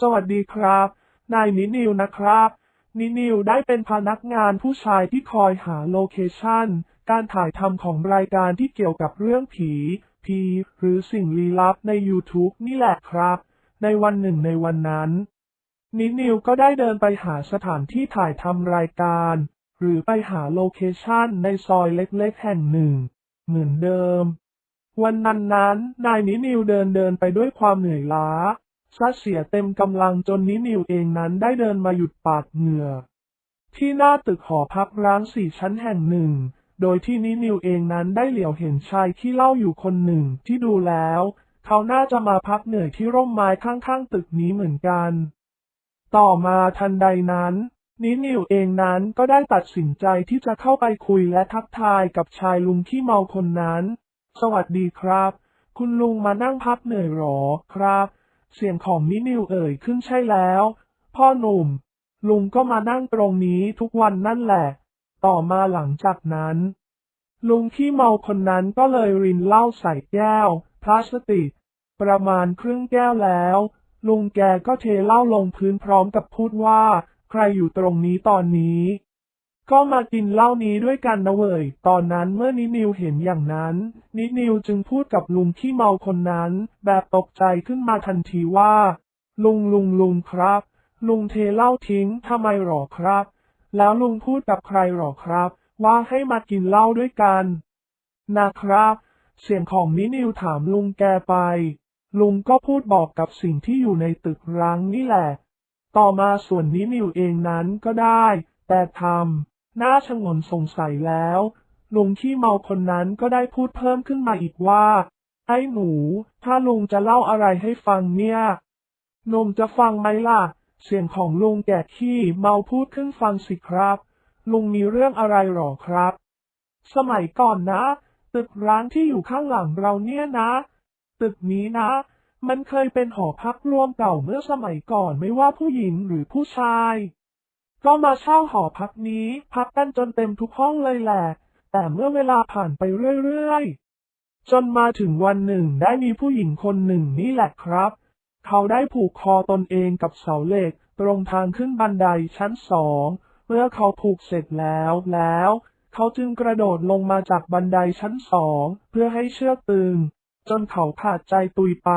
สวัสดีครับ นายนินิวนะครับ นินิวได้เป็นพนักงานผู้ชายที่คอยหาโลเคชั่น การถ่ายทำของรายการที่เกี่ยวกับเรื่องผีผีหรือสิ่งลี้ลับใน YouTube นี่แหละครับ ในวันหนึ่งในวันนั้น นินิวก็ได้เดินไปหาสถานที่ถ่ายทำรายการ หรือไปหาโลเคชั่นในซอยเล็กๆแห่งหนึ่ง เหมือนเดิม วันนั้นนั้นนายนินิวเดินเดินไปด้วยความเหนื่อยล้า ซะเสียเต็มกำลังจนนินิวเองนั้นได้เดินมาหยุดปาดเหงื่อ ที่หน้าตึกหอพักร้างสี่ชั้นแห่งหนึ่ง โดยที่นินิวเองนั้นได้เหลียวเห็นชายที่เล่าอยู่คนหนึ่งที่ดูแล้ว เขาน่าจะมาพักเหนื่อยที่ร่มไม้ข้างๆตึกนี้เหมือนกัน ต่อมาทันใดนั้นนินิวเองนั้นก็ได้ตัดสินใจที่จะเข้าไปคุยและทักทายกับชายลุงที่เมาคนนั้น สวัสดีครับ คุณลุงมานั่งพักเหนื่อยหรอครับ เสียงของนินิวเอ่ยขึ้นใช่แล้ว พ่อหนุ่ม ลุงก็มานั่งตรงนี้ทุกวันนั่นแหละ ต่อมาหลังจากนั้น ลุงที่เมาคนนั้นก็เลยรินเหล้าใส่แก้วพลาสติกประมาณครึ่งแก้วแล้ว ลุงแกก็เทเหล้าลงพื้นพร้อมกับพูดว่า ใครอยู่ตรงนี้ตอนนี้ ก็มากินเหล้านี้ด้วยกันนะเว้ย ตอนนั้นเมื่อนินิวเห็นอย่างนั้น นินิวจึงพูดกับลุงที่เมาคนนั้น แบบตกใจขึ้นมาทันทีว่า ลุงลุงลุงครับ ลุงเทเหล้าทิ้งทำไมหรอครับ แล้วลุงพูดกับใครหรอครับ ว่าให้มากินเหล้าด้วยกัน นะครับ เสียงของนินิวถามลุงแกไป ลุงก็พูดบอกกับสิ่งที่อยู่ในตึกร้างนี่แหละ ต่อมาส่วนนินิวเองนั้นก็ได้ แต่ทำ หน้าชงนสงสัยแล้วลุงที่เมาคนนั้นก็ได้พูดเพิ่มขึ้นมาอีกว่า ไอ้หนูถ้าลุงจะเล่าอะไรให้ฟังเนี่ยหนมจะฟังไหมล่ะ เสียงของลุงแก่ที่เมาพูดขึ้นฟังสิครับ ลุงมีเรื่องอะไรหรอครับ สมัยก่อนนะ ตึกร้างที่อยู่ข้างหลังเราเนี่ยนะ ตึกนี้นะ มันเคยเป็นหอพักรวมเก่าเมื่อสมัยก่อนไม่ว่าผู้หญิงหรือผู้ชาย ก็มาเช่าหอพักนี้ พักกันจนเต็มทุกห้องเลยแหละ แต่เมื่อเวลาผ่านไปเรื่อยๆ จนมาถึงวันหนึ่งได้มีผู้หญิงคนหนึ่งนี่แหละครับ เขาได้ผูกคอตนเองกับเสาเหล็ก ตรงทางขึ้นบันไดชั้นสอง เมื่อเขาผูกเสร็จแล้วแล้ว เขาจึงกระโดดลงมาจากบันไดชั้นสอง เพื่อให้เชือกตึง จนเขาขาดใจตุยไป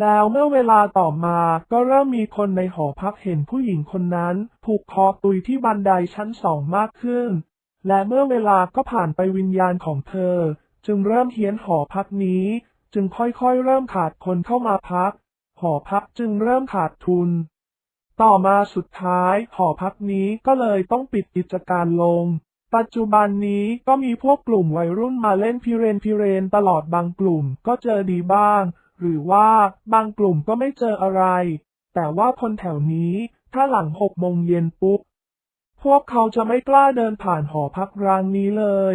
แล้วเมื่อเวลาต่อมาก็เริ่มมีคนในหอพักเห็นผู้หญิงคนนั้นผูกคอตุยที่บันไดชั้นสองมากขึ้น และเมื่อเวลาก็ผ่านไปวิญญาณของเธอ จึงเริ่มเฮี้ยนหอพักนี้ จึงค่อยๆ เริ่มขาดคนเข้ามาพัก หอพักจึงเริ่มขาดทุน ต่อมาสุดท้าย หอพักนี้ก็เลยต้องปิดกิจการลง ปัจจุบันนี้ก็มีพวกกลุ่มวัยรุ่นมาเล่นพิเรนพิเรนตลอดบางกลุ่มก็เจอดีบ้าง หรือว่าบางกลุ่มก็ไม่เจออะไร แต่ว่าคนแถวนี้ถ้าหลังหกโมงเย็นปุ๊บ พวกเขาจะไม่กล้าเดินผ่านหอพักร้างนี้เลย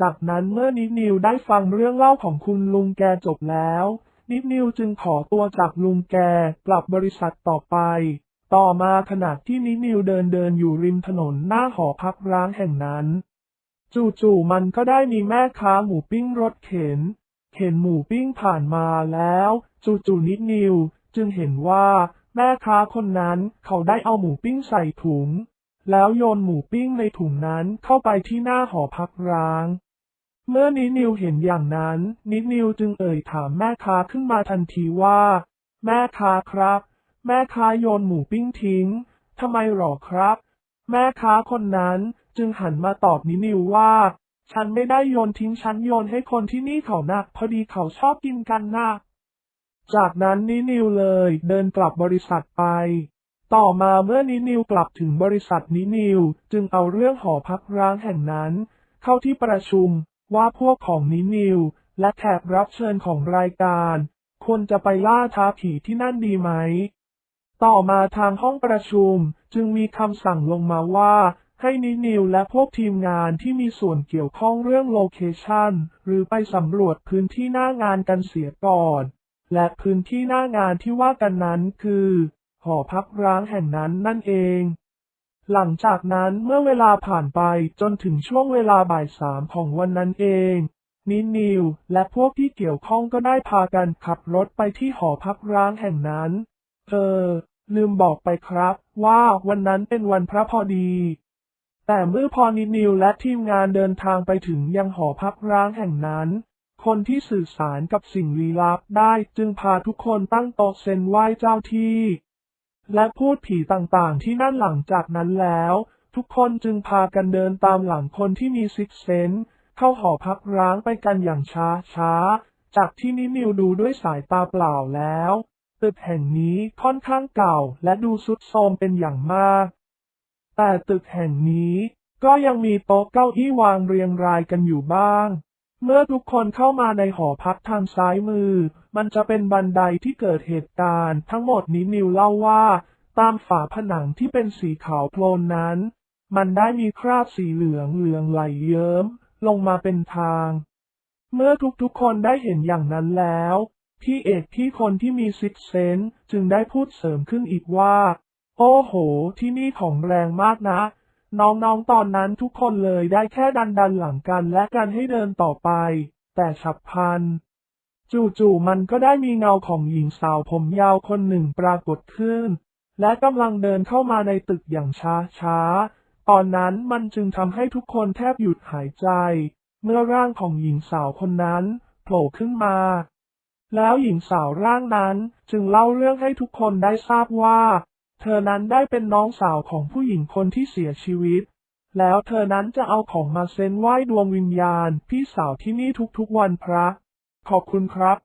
จากนั้นเมื่อนิดนิวได้ฟังเรื่องเล่าของคุณลุงแกจบแล้ว นิดนิวจึงขอตัวจากลุงแกกลับบริษัทต่อไป ต่อมาขณะที่นิดนิวเดินเดินอยู่ริมถนนหน้าหอพักร้างแห่งนั้น จู่ๆมันก็ได้มีแม่ค้าหมูปิ้งรถเข็น เข็นหมูปิ้งผ่านมาแล้ว จู่ๆนิดนิว จึงเห็นว่า แม่ค้าคนนั้นเขาได้เอาหมูปิ้งใส่ถุง แล้วโยนหมูปิ้งในถุงนั้นเข้าไปที่หน้าหอพักร้าง เมื่อนิดนิวเห็นอย่างนั้น นิดนิวจึงเอ่ยถามแม่ค้าขึ้นมาทันทีว่า แม่ค้าครับ แม่ค้าโยนหมูปิ้งทิ้งทำไมหรอครับ แม่ค้าคนนั้นจึงหันมาตอบนิดนิวว่า ฉันไม่ได้โยนทิ้งฉันโยนให้คนที่นี่เขานะพอดีเขาชอบกินกันนะจากนั้นนินิวเลยเดินกลับบริษัทไป ต่อมาเมื่อนินิวกลับถึงบริษัทนินิวจึงเอาเรื่องหอพักร้างแห่งนั้น เข้าที่ประชุมว่าพวกของนินิวและแขกรับเชิญของรายการ ควรจะไปล่าท้าผีที่นั่นดีไหม ต่อมาทางห้องประชุมจึงมีคำสั่งลงมาว่า ให้นินิวและพวกทีมงานที่มีส่วนเกี่ยวข้องเรื่องโลเคชันหรือไปสำรวจพื้นที่หน้างานกันเสียก่อน และพื้นที่หน้างานที่ว่ากันนั้นคือ หอพักร้างแห่งนั้นนั่นเอง หลังจากนั้นเมื่อเวลาผ่านไปจนถึงช่วงเวลาบ่ายสามของวันนั้นเองนินิวและพวกที่เกี่ยวข้องก็ได้พากันขับรถไปที่หอพักร้างแห่งนั้น เออ ลืมบอกไปครับ ว่าวันนั้นเป็นวันพระพอดี แต่เมื่อพอนินิวและทีมงานเดินทางไปถึงยังหอพักร้างแห่งนั้น คนที่สื่อสารกับสิ่งลี้ลับได้จึงพาทุกคนตั้งโต๊ะเซนไหว้เจ้าที่ และพูดผีต่างๆ ที่นั่นหลังจากนั้นแล้ว ทุกคนจึงพากันเดินตามหลังคนที่มีซิกเซนเข้าหอพักร้างไปกันอย่างช้าช้าๆจากที่นินิวดูด้วยสายตาเปล่าแล้วตึกแห่งนี้ค่อนข้างเก่าและดูทรุดโทรมเป็นอย่างมาก แต่ตึกแห่งนี้ก็ยังมีโต๊ะเก้าอี้วางเรียงรายกันอยู่บ้าง เมื่อทุกคนเข้ามาในหอพักทางซ้ายมือ มันจะเป็นบันไดที่เกิดเหตุการณ์ ทั้งหมดนี้นิวเล่าว่า ตามฝาผนังที่เป็นสีขาวโพลนนั้น มันได้มีคราบสีเหลืองเหลืองไหลเยิ้ม ลงมาเป็นทาง เมื่อทุกๆคนได้เห็นอย่างนั้นแล้ว พี่เอกที่คนที่มีซิกเซนจึงได้พูดเสริมขึ้นอีกว่า โอ้โห ที่นี่ของแรงมากนะ น้องๆตอนนั้นทุกคนเลยได้แค่ดันดันหลังกันและกันให้เดินต่อไป แต่ฉับพลัน จู่ๆมันก็ได้มีเงาของหญิงสาวผมยาวคนหนึ่งปรากฏขึ้น และกำลังเดินเข้ามาในตึกอย่างช้าๆ ตอนนั้นมันจึงทำให้ทุกคนแทบหยุดหายใจ เมื่อร่างของหญิงสาวคนนั้นโผล่ขึ้นมาแล้วหญิงสาวร่างนั้นจึงเล่าเรื่องให้ทุกคนได้ทราบว่า เธอนั้นได้เป็นน้องสาวของผู้หญิงคนที่เสียชีวิต แล้วเธอนั้นจะเอาของมาเซ็นไหว้ดวงวิญญาณ พี่สาวที่นี่ทุกๆวันพระ ขอบคุณครับ